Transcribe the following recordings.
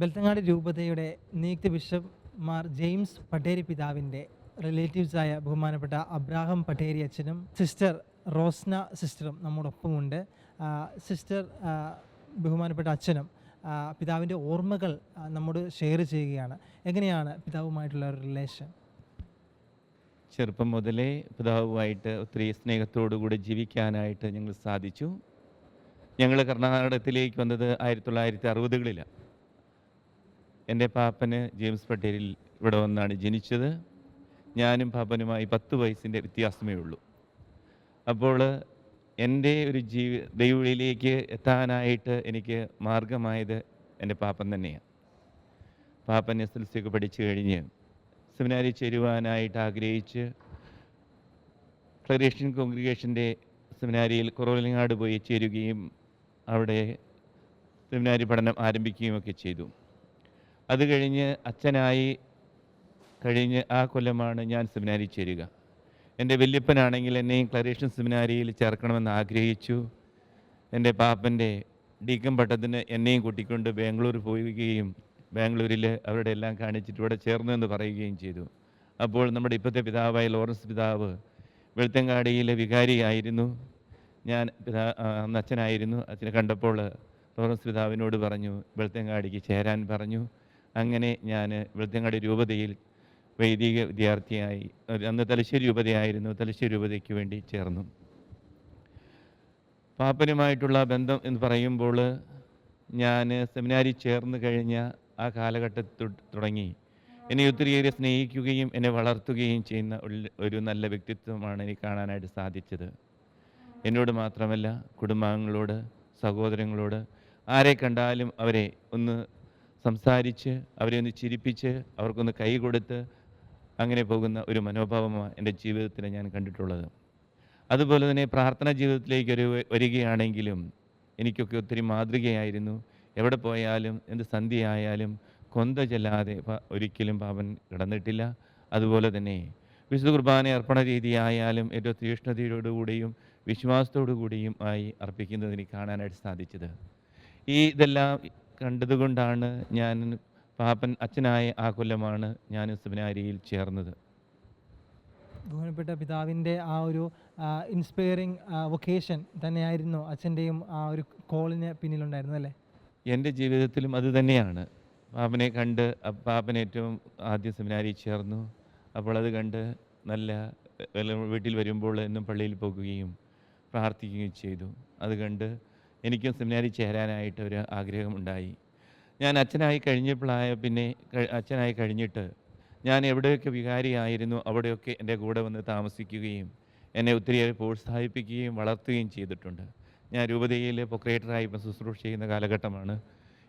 വെൽത്തങ്ങാട് രൂപതയുടെ നിയുക്ത bishop Mar James Patteri പിതാവിന്റെ റിലേറ്റീവ്സായ ബഹുമാനപ്പെട്ട അബ്രാഹം പട്ടേരി അച്ഛനും സിസ്റ്റർ റോസ്ന സിസ്റ്ററും നമ്മോടൊപ്പമുണ്ട്. സിസ്റ്റർ ബഹുമാനപ്പെട്ട അച്ഛനും പിതാവിന്റെ ഓർമ്മകൾ നമ്മോട് ഷെയർ ചെയ്യുകയാണ്. എങ്ങനെയാണ് പിതാവുമായിട്ടുള്ള റിലേഷൻ? ചെറുപ്പം മുതലേ പിതാവുമായിട്ട് ഒത്തിരി സ്നേഹത്തോടുകൂടി ജീവിക്കാനായിട്ട് ഞങ്ങൾ സാധിച്ചു. ഞങ്ങൾ കർണാടകത്തിലേക്ക് വന്നത് ആയിരത്തി തൊള്ളായിരത്തി അറുപതുകളിലാണ്. എന്റെ പാപ്പന് ജെയിംസ് പട്ടേലിൽ ഇവിടെ വന്നാണ് ജനിച്ചത്. ഞാനും പാപ്പനുമായി പത്ത് വയസ്സിന്റെ വ്യത്യാസമേ ഉള്ളൂ. അപ്പോൾ എന്റെ ഒരു ജീവി ദൈവവിളിയിലേക്ക് എത്താനായിട്ട് എനിക്ക് മാർഗമായത് എന്റെ പാപ്പൻ തന്നെയാണ്. പാപ്പൻ എസ് എൽ സി പഠിച്ചു കഴിഞ്ഞ് സെമിനാരി ചേരുവാനായിട്ട് ആഗ്രഹിച്ച് ക്ലറേഷ്യൻ കോൺഗ്രിഗേഷന്റെ സെമിനാരിയിൽ കുറവിലങ്ങാട് പോയി ചേരുകയും അവിടെ സെമിനാരി പഠനം ആരംഭിക്കുകയും ഒക്കെ ചെയ്തു. അത് കഴിഞ്ഞ് അച്ഛനായി കഴിഞ്ഞ് ആ കൊല്ലമാണ് ഞാൻ സെമിനാരിൽ ചേരുക. എന്റെ വല്യപ്പനാണെങ്കിൽ എന്നെയും ക്ലറേഷൻ സെമിനാരിയിൽ ചേർക്കണമെന്ന് ആഗ്രഹിച്ചു. എന്റെ പാപ്പന്റെ ഡീക്കം പട്ടത്തിന് എന്നെയും കൂട്ടിക്കൊണ്ട് ബാംഗ്ലൂർ പോവുകയും ബാംഗ്ലൂരിൽ അവരുടെ എല്ലാം കാണിച്ചിട്ട് ഇവിടെ ചേർന്നു എന്ന് പറയുകയും ചെയ്തു. അപ്പോൾ നമ്മുടെ ഇപ്പോഴത്തെ പിതാവായ ലോറൻസ് പിതാവ് വെളുത്തങ്ങാടിയിലെ വികാരിയായിരുന്നു ഞാൻ പിതാ അന്ന് അച്ഛനായിരുന്നു. അച്ഛനെ കണ്ടപ്പോൾ ലോറൻസ് പിതാവിനോട് പറഞ്ഞു വെളുത്തങ്ങാടിക്ക് ചേരാൻ പറഞ്ഞു. അങ്ങനെ ഞാൻ വൃദ്ധങ്ങളുടെ രൂപതയിൽ വൈദിക വിദ്യാർത്ഥിയായി അന്ന് തലശ്ശേരി രൂപതയായിരുന്നു തലശ്ശേരി രൂപതയ്ക്ക് വേണ്ടി ചേർന്നു. പാപ്പനുമായിട്ടുള്ള ബന്ധം എന്ന് പറയുമ്പോൾ ഞാൻ സെമിനാരി ചേർന്ന് കഴിഞ്ഞ ആ കാലഘട്ടത്തിൽ തുടങ്ങി. എന്നെ ഒത്തിരിയേറെ സ്നേഹിക്കുകയും എന്നെ വളർത്തുകയും ചെയ്യുന്ന ഒരു നല്ല വ്യക്തിത്വമാണ് എനിക്ക് കാണാനായിട്ട് സാധിച്ചത്. എന്നോട് മാത്രമല്ല കുടുംബാംഗങ്ങളോട് സഹോദരങ്ങളോട് ആരെ കണ്ടാലും അവരെ ഒന്ന് സംസാരിച്ച് അവരെ ഒന്ന് ചിരിപ്പിച്ച് അവർക്കൊന്ന് കൈ കൊടുത്ത് അങ്ങനെ പോകുന്ന ഒരു മനോഭാവമാണ് എന്റെ ജീവിതത്തിൽ ഞാൻ കണ്ടിട്ടുള്ളത്. അതുപോലെ തന്നെ പ്രാർത്ഥനാ ജീവിതത്തിലേക്ക് ഒരു വരികയാണെങ്കിലും എനിക്കൊക്കെ ഒത്തിരി മാതൃകയായിരുന്നു. എവിടെ പോയാലും എന്ത് സന്ധ്യയായാലും കൊന്ത ചെല്ലാതെ ഒരിക്കലും പാപൻ കിടന്നിട്ടില്ല. അതുപോലെ തന്നെ വിശുദ്ധ കുർബാന അർപ്പണ രീതിയായാലും ഏറ്റവും തീഷ്ണതയോടുകൂടിയും വിശ്വാസത്തോടു കൂടിയും ആയി അർപ്പിക്കുന്നത് കാണാനായിട്ട് സാധിച്ചത്. ഈ ഇതെല്ലാം കണ്ടതുകൊണ്ടാണ് ഞാൻ പാപ്പൻ അച്ഛനായ ആ കൊല്ലമാണ് ഞാൻ സെമിനാരിയിൽ ചേർന്നത്. ബഹുമാനപ്പെട്ട പിതാവിന്റെ ആ ഒരു ഇൻസ്പയറിങ് വൊക്കേഷൻ തന്നെയായിരുന്നു അച്ഛന്റെയും ആ ഒരു കോളിന് പിന്നിലുണ്ടായിരുന്നു അല്ലേ? എന്റെ ജീവിതത്തിലും അത് തന്നെയാണ്. പാപ്പനെ കണ്ട് പാപ്പൻ ഏറ്റവും ആദ്യ സെമിനാരിയിൽ ചേർന്നു. അപ്പോൾ അത് കണ്ട് നല്ല വീട്ടിൽ വരുമ്പോൾ എന്നും പള്ളിയിൽ പോകുകയും പ്രാർത്ഥിക്കുകയും ചെയ്തു. അത് കണ്ട് എനിക്കും സെമിനാരി ചേരാനായിട്ട് ഒരു ആഗ്രഹമുണ്ടായി ഞാൻ അച്ഛനായി കഴിഞ്ഞപ്പോഴായ പിന്നെ അച്ഛനായി കഴിഞ്ഞിട്ട് ഞാൻ എവിടെയൊക്കെ വികാരിയായിരുന്നു അവിടെയൊക്കെ എന്റെ കൂടെ വന്ന് താമസിക്കുകയും എന്നെ ഒത്തിരിയേറെ പ്രോത്സാഹിപ്പിക്കുകയും വളർത്തുകയും ചെയ്തിട്ടുണ്ട്. ഞാൻ രൂപതയിൽ പൊക്രേറ്ററായി ഇപ്പം ശുശ്രൂഷ ചെയ്യുന്ന കാലഘട്ടമാണ്.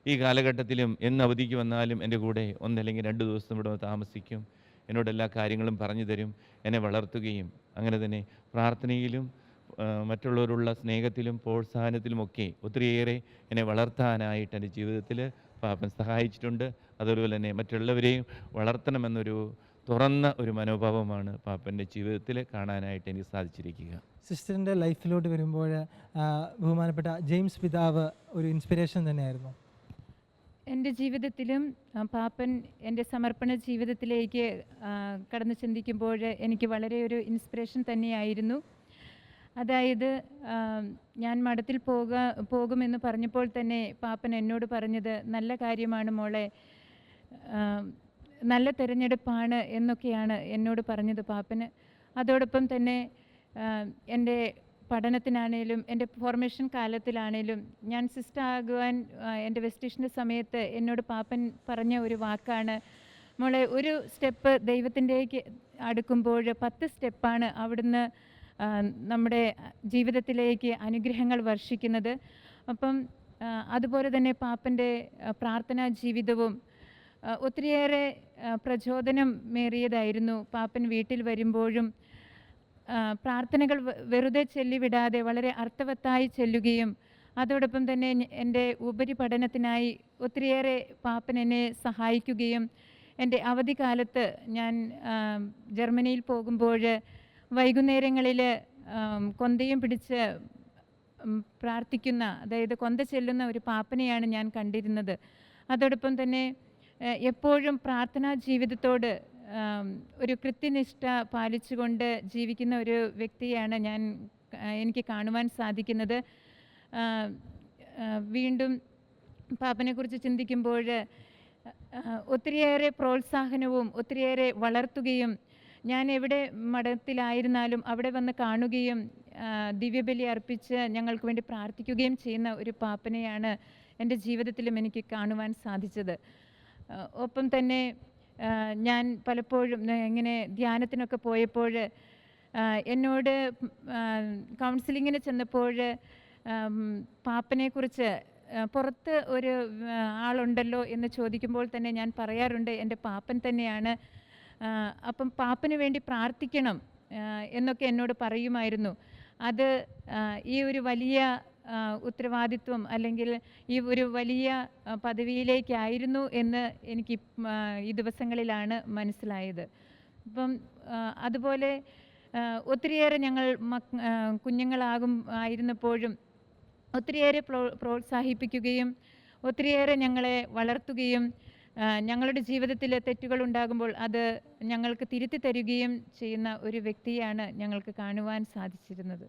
ഈ കാലഘട്ടത്തിലും എന്ന് അവധിക്ക് വന്നാലും എന്റെ കൂടെ ഒന്നല്ലെങ്കിൽ രണ്ട് ദിവസം ഇവിടെ താമസിക്കും. എന്നോട് എല്ലാ കാര്യങ്ങളും പറഞ്ഞു തരും എന്നെ വളർത്തുകയും അങ്ങനെ തന്നെ പ്രാർത്ഥനയിലും മറ്റുള്ളവരുള്ള സ്നേഹത്തിലും പ്രോത്സാഹനത്തിലുമൊക്കെ ഒത്തിരിയേറെ എന്നെ വളർത്താനായിട്ട് എന്റെ ജീവിതത്തിൽ പാപ്പൻ സഹായിച്ചിട്ടുണ്ട്. അതുപോലെ തന്നെ മറ്റുള്ളവരെയും വളർത്തണമെന്നൊരു തുറന്ന ഒരു മനോഭാവമാണ് പാപ്പന്റെ ജീവിതത്തിൽ കാണാനായിട്ട് എനിക്ക് സാധിച്ചിരിക്കുക. സിസ്റ്ററിന്റെ ലൈഫിലോട്ട് വരുമ്പോൾ ബഹുമാനപ്പെട്ട ജെയിംസ് പിതാവ് ഒരു ഇൻസ്പിറേഷൻ തന്നെയായിരുന്നു. എന്റെ ജീവിതത്തിലും പാപ്പൻ എന്റെ സമർപ്പണ ജീവിതത്തിലേക്ക് കടന്നു ചിന്തിക്കുമ്പോൾ എനിക്ക് വളരെ ഒരു ഇൻസ്പിറേഷൻ തന്നെയായിരുന്നു. അതായത് ഞാൻ മഠത്തിൽ പോക പോകുമെന്ന് പറഞ്ഞപ്പോൾ തന്നെ പാപ്പൻ എന്നോട് പറഞ്ഞത് നല്ല കാര്യമാണ് മോളെ നല്ല തിരഞ്ഞെടുപ്പാണ് എന്നൊക്കെയാണ് എന്നോട് പറഞ്ഞത് പാപ്പന്. അതോടൊപ്പം തന്നെ എന്റെ പഠനത്തിനാണേലും എന്റെ ഫോർമേഷൻ കാലത്തിലാണേലും ഞാൻ സിസ്റ്റർ ആകുവാൻ എന്റെ വെസ്റ്റേഷന്റെ സമയത്ത് എന്നോട് പാപ്പൻ പറഞ്ഞ ഒരു വാക്കാണ് മോളെ ഒരു സ്റ്റെപ്പ് ദൈവത്തിന്റെ അടുക്കുമ്പോൾ പത്ത് സ്റ്റെപ്പാണ് അവിടുന്ന് നമ്മുടെ ജീവിതത്തിലേക്ക് അനുഗ്രഹങ്ങൾ വർഷിക്കുന്നത്. അപ്പം അതുപോലെ തന്നെ പാപ്പന്റെ പ്രാർത്ഥനാ ജീവിതവും ഒത്തിരിയേറെ പ്രചോദനം മേറിയതായിരുന്നു. പാപ്പൻ വീട്ടിൽ വരുമ്പോഴും പ്രാർത്ഥനകൾ വെറുതെ ചൊല്ലിവിടാതെ വളരെ അർത്ഥവത്തായി ചെല്ലുകയും അതോടൊപ്പം തന്നെ എന്റെ ഉപരിപഠനത്തിനായി ഒത്തിരിയേറെ പാപ്പൻ എന്നെ സഹായിക്കുകയും എന്റെ അവധിക്കാലത്ത് ഞാൻ ജർമ്മനിയിൽ പോകുമ്പോൾ വൈകുന്നേരങ്ങളിൽ കൊന്തയും പിടിച്ച് പ്രാർത്ഥിക്കുന്ന അതായത് കൊന്ത ചെല്ലുന്ന ഒരു പാപ്പനെയാണ് ഞാൻ കണ്ടിരുന്നത്. അതോടൊപ്പം തന്നെ എപ്പോഴും പ്രാർത്ഥനാ ജീവിതത്തോട് ഒരു കൃത്യനിഷ്ഠ പാലിച്ചുകൊണ്ട് ജീവിക്കുന്ന ഒരു വ്യക്തിയാണ് ഞാൻ എനിക്ക് കാണുവാൻ സാധിക്കുന്നത്. വീണ്ടും പാപ്പനെക്കുറിച്ച് ചിന്തിക്കുമ്പോൾ ഒത്തിരിയേറെ പ്രോത്സാഹനവും ഒത്തിരിയേറെ വളർത്തുകയും ഞാൻ എവിടെ മഠത്തിലായിരുന്നാലും അവിടെ വന്ന് കാണുകയും ദിവ്യബലി അർപ്പിച്ച് ഞങ്ങൾക്ക് വേണ്ടി പ്രാർത്ഥിക്കുകയും ചെയ്യുന്ന ഒരു പാപ്പനെയാണ് എന്റെ ജീവിതത്തിലും എനിക്ക് കാണുവാൻ സാധിച്ചത്. ഒപ്പം തന്നെ ഞാൻ പലപ്പോഴും ഇങ്ങനെ ധ്യാനത്തിനൊക്കെ പോയപ്പോൾ എന്നോട് കൗൺസിലിങ്ങിന് ചെന്നപ്പോൾ പാപ്പനെക്കുറിച്ച് പുറത്ത് ഒരു ആളുണ്ടല്ലോ എന്ന് ചോദിക്കുമ്പോൾ തന്നെ ഞാൻ പറയാറുണ്ട് എന്റെ പാപ്പൻ തന്നെയാണ് അപ്പം പാപ്പിന് വേണ്ടി പ്രാർത്ഥിക്കണം എന്നൊക്കെ എന്നോട് പറയുമായിരുന്നു. അത് ഈ ഒരു വലിയ ഉത്തരവാദിത്വം അല്ലെങ്കിൽ ഈ ഒരു വലിയ പദവിയിലേക്കായിരുന്നു എന്ന് എനിക്ക് ഈ ദിവസങ്ങളിലാണ് മനസ്സിലായത്. അപ്പം അതുപോലെ ഒത്തിരിയേറെ ഞങ്ങൾ കുഞ്ഞുങ്ങളാകും ആയിരുന്നപ്പോഴും ഒത്തിരിയേറെ പ്രോ പ്രോത്സാഹിപ്പിക്കുകയും ഒത്തിരിയേറെ ഞങ്ങളെ വളർത്തുകയും ഞങ്ങളുടെ ജീവിതത്തിൽ തെറ്റുകൾ ഉണ്ടാകുമ്പോൾ അത് ഞങ്ങൾക്ക് തിരുത്തി തരികയും ചെയ്യുന്ന ഒരു വ്യക്തിയാണ് ഞങ്ങൾക്ക് കാണുവാൻ സാധിച്ചിരുന്നത്.